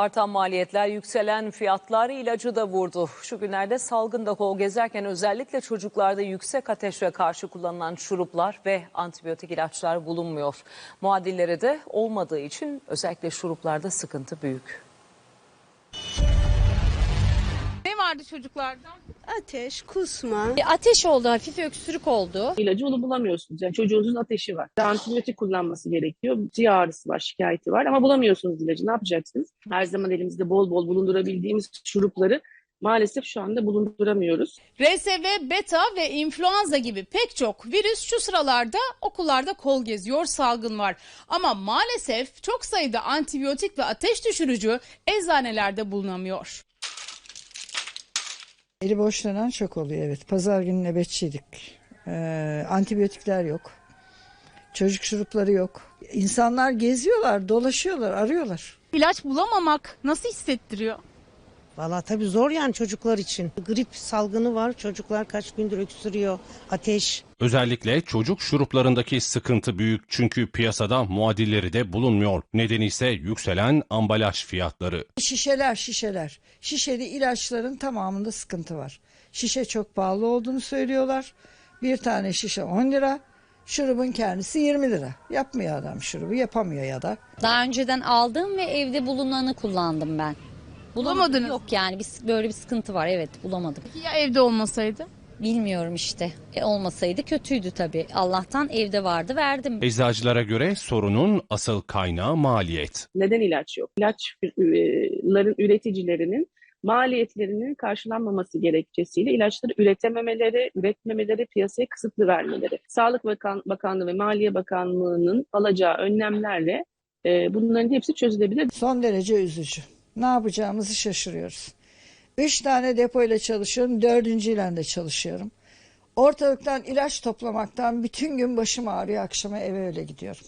Artan maliyetler, yükselen fiyatlar ilacı da vurdu. Şu günlerde salgında kol gezerken özellikle çocuklarda yüksek ateşe karşı kullanılan şuruplar ve antibiyotik ilaçlar bulunmuyor. Muadilleri de olmadığı için özellikle şuruplarda sıkıntı büyük. Vardı çocuklarda? Ateş, kusma. E, Ateş oldu, hafif öksürük oldu. ilacı onu bulamıyorsunuz. Yani çocuğunuzun ateşi var. Antibiyotik kullanması gerekiyor. Ciğer ağrısı var, şikayeti var ama bulamıyorsunuz ilacı. Ne yapacaksınız? Her zaman elimizde bol bol bulundurabildiğimiz şurupları maalesef şu anda bulunduramıyoruz. RSV, beta ve influenza gibi pek çok virüs şu sıralarda okullarda kol geziyor, salgın var. Ama maalesef çok sayıda antibiyotik ve ateş düşürücü eczanelerde bulunamıyor. Eli boşlanan çok oluyor evet. Pazar günü nöbetçiydik. Ee, antibiyotikler yok. Çocuk şurupları yok. İnsanlar geziyorlar, dolaşıyorlar, arıyorlar. İlaç bulamamak nasıl hissettiriyor? Valla tabii zor yani çocuklar için. Grip salgını var. Çocuklar kaç gündür öksürüyor. Ateş. Özellikle çocuk şuruplarındaki sıkıntı büyük çünkü piyasada muadilleri de bulunmuyor. Nedeni ise yükselen ambalaj fiyatları. Şişeler, şişeler. Şişeli ilaçların tamamında sıkıntı var. Şişe çok pahalı olduğunu söylüyorlar. Bir tane şişe 10 lira. Şurubun kendisi 20 lira. Yapmıyor adam şurubu, yapamıyor ya da. Daha önceden aldım ve evde bulunanı kullandım ben. Bulamadınız. Yok yani bir, böyle bir sıkıntı var evet bulamadım. Ya evde olmasaydı? Bilmiyorum işte. E, olmasaydı kötüydü tabii. Allah'tan evde vardı verdim. Eczacılara göre sorunun asıl kaynağı maliyet. Neden ilaç yok? İlaçların üreticilerinin maliyetlerinin karşılanmaması gerekçesiyle ilaçları üretememeleri, üretmemeleri, piyasaya kısıtlı vermeleri. Sağlık Bakan, Bakanlığı ve Maliye Bakanlığı'nın alacağı önlemlerle e, bunların hepsi çözülebilir. Son derece üzücü. Ne yapacağımızı şaşırıyoruz. Üç tane depoyla çalışıyorum, dördüncüyle de çalışıyorum. Ortalıktan ilaç toplamaktan bütün gün başım ağrıyor, akşama eve öyle gidiyorum.